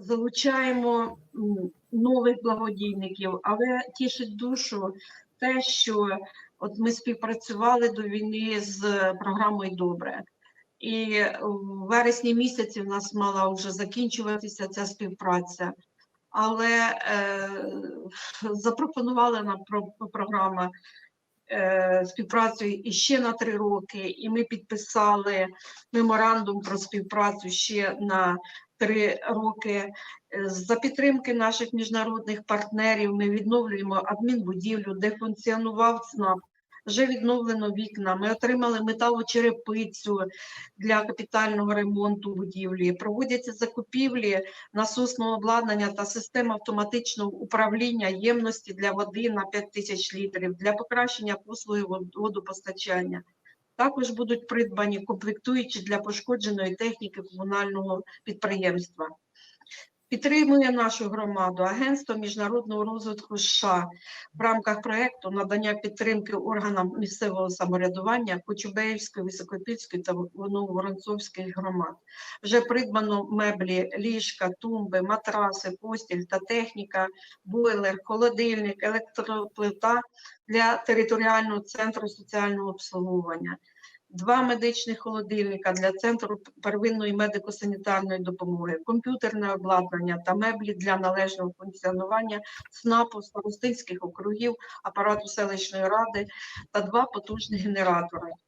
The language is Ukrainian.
залучаємо нових благодійників, але тішить душу те, що от ми співпрацювали до війни з програмою Добре. І в вересні місяці в нас мала вже закінчуватися ця співпраця. Але е, запропонувала нам про- програма е, співпрацю іще на три роки, і ми підписали меморандум про співпрацю ще на три роки. Е, За підтримки наших міжнародних партнерів ми відновлюємо адмінбудівлю, де функціонував ЦНАП. Вже відновлено вікна. Ми отримали металочерепицю для капітального ремонту будівлі. Проводяться закупівлі насосного обладнання та систем автоматичного управління ємності для води на 5 тисяч літрів для покращення послуги водопостачання. Також будуть придбані комплектуючі для пошкодженої техніки комунального підприємства. Підтримує нашу громаду Агентство міжнародного розвитку США в рамках проекту надання підтримки органам місцевого самоврядування Кочубеївської, Високопільської та Нововоронцовської громад. Вже придбано меблі, ліжка, тумби, матраси, постіль та техніка, бойлер, холодильник, електроплита для територіального центру соціального обслуговування. Два медичних холодильника для центру первинної медико-санітарної допомоги, комп'ютерне обладнання та меблі для належного функціонування СНАПу, старостинських округів, апарату селищної ради та два потужні генератори.